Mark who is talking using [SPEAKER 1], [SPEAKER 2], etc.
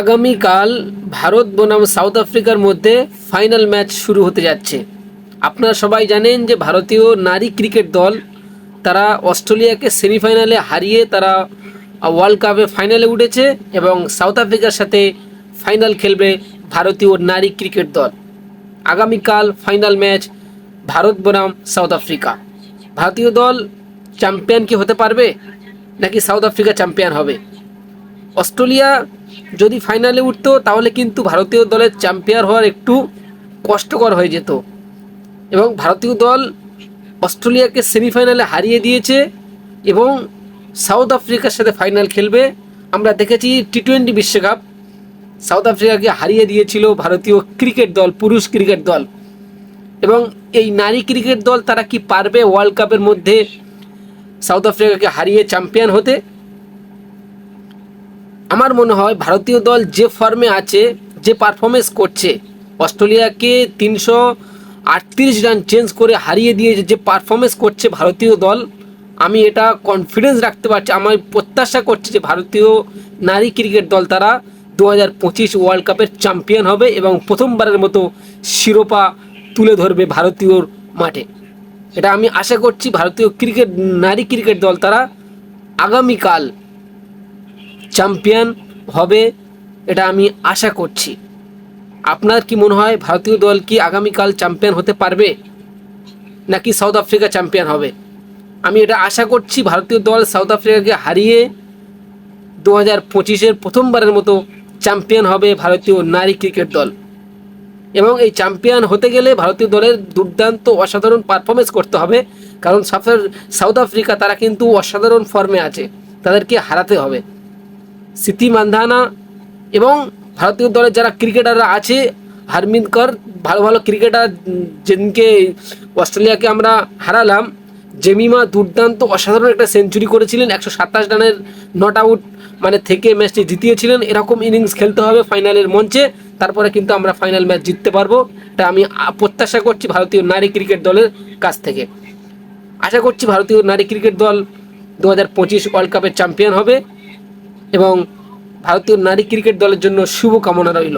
[SPEAKER 1] আগামীকাল ভারত বনাম সাউথ আফ্রিকার মধ্যে ফাইনাল ম্যাচ শুরু হতে যাচ্ছে। আপনারা সবাই জানেন যে ভারতীয় নারী ক্রিকেট দল, তারা অস্ট্রেলিয়াকে সেমিফাইনালে হারিয়ে তারা ওয়ার্ল্ড কাপে ফাইনালে উঠেছে এবং সাউথ আফ্রিকার সাথে ফাইনাল খেলবে ভারতীয় নারী ক্রিকেট দল। আগামীকাল ফাইনাল ম্যাচ ভারত বনাম সাউথ আফ্রিকা। ভারতীয় দল চ্যাম্পিয়ন কি হতে পারবে? নাকি সাউথ আফ্রিকা চ্যাম্পিয়ন হবে? অস্ট্রেলিয়া যদি ফাইনালে উঠতো, তাহলে কিন্তু ভারতীয় দলের চ্যাম্পিয়ন হওয়ার একটু কষ্টকর হয়ে যেত। এবং ভারতীয় দল অস্ট্রেলিয়াকে সেমিফাইনালে হারিয়ে দিয়েছে এবং সাউথ আফ্রিকার সাথে ফাইনাল খেলবে। আমরা দেখেছি টি টোয়েন্টি বিশ্বকাপ, সাউথ আফ্রিকাকে হারিয়ে দিয়েছিল ভারতীয় ক্রিকেট দল, পুরুষ ক্রিকেট দল। এবং এই নারী ক্রিকেট দল তারা কি পারবে? ওয়ার্ল্ড কাপের মধ্যে সাউথ আফ্রিকাকে হারিয়ে চ্যাম্পিয়ন হতে? আমার মনে হয় ভারতীয় দল যে ফর্মে আছে, যে পারফরমেন্স করছে, অস্ট্রেলিয়াকে তিনশো আটত্রিশ রান চেঞ্জ করে হারিয়ে দিয়ে যে পারফরমেন্স করছে ভারতীয় দল, আমি এটা কনফিডেন্স রাখতে পারছি, আমার প্রত্যাশা করছি যে ভারতীয় নারী ক্রিকেট দল তারা দু হাজার পঁচিশ ওয়ার্ল্ড কাপের চ্যাম্পিয়ন হবে এবং প্রথমবারের মতো শিরোপা তুলে ধরবে ভারতীয় মাঠে। এটা আমি আশা করছি ভারতীয় ক্রিকেট নারী ক্রিকেট দল তারা আগামীকাল চ্যাম্পিয়ন হবে, এটা আমি আশা করছি। আপনার কি মনে হয়, ভারতীয় দল কি আগামীকাল চ্যাম্পিয়ন হতে পারবে? নাকি সাউথ আফ্রিকা চ্যাম্পিয়ন হবে? আমি এটা আশা করছি, ভারতীয় দল সাউথ আফ্রিকাকে হারিয়ে দু হাজার পঁচিশের প্রথমবারের মতো চ্যাম্পিয়ন হবে ভারতীয় নারী ক্রিকেট দল। এবং এই চ্যাম্পিয়ন হতে গেলে ভারতীয় দলের দুর্দান্ত অসাধারণ পারফরমেন্স করতে হবে, কারণ সাউথ- আফ্রিকা তারা কিন্তু অসাধারণ ফর্মে আছে, তাদেরকে হারাতে হবে। স্মৃতি মান্ধানা এবং ভারতীয় দলের যারা ক্রিকেটাররা আছে হারমিনকর ভালো ভালো ক্রিকেটার, যেদিনকে অস্ট্রেলিয়াকে আমরা হারালাম, জেমিমা দুর্দান্ত অসাধারণ একটা সেঞ্চুরি করেছিলেন, একশো সাতাশ রানের নট আউট মানে থেকে ম্যাচটি জিতিয়েছিলেন। এরকম ইনিংস খেলতে হবে ফাইনালের মঞ্চে, তারপরে কিন্তু আমরা ফাইনাল ম্যাচ জিততে পারব। এটা আমি প্রত্যাশা করছি ভারতীয় নারী ক্রিকেট দলের কাছ থেকে। আশা করছি ভারতীয় নারী ক্রিকেট দল দু হাজার পঁচিশ ওয়ার্ল্ড কাপের চ্যাম্পিয়ন হবে। এবং ভারতীয় নারী ক্রিকেট দলের জন্য শুভকামনা রইল।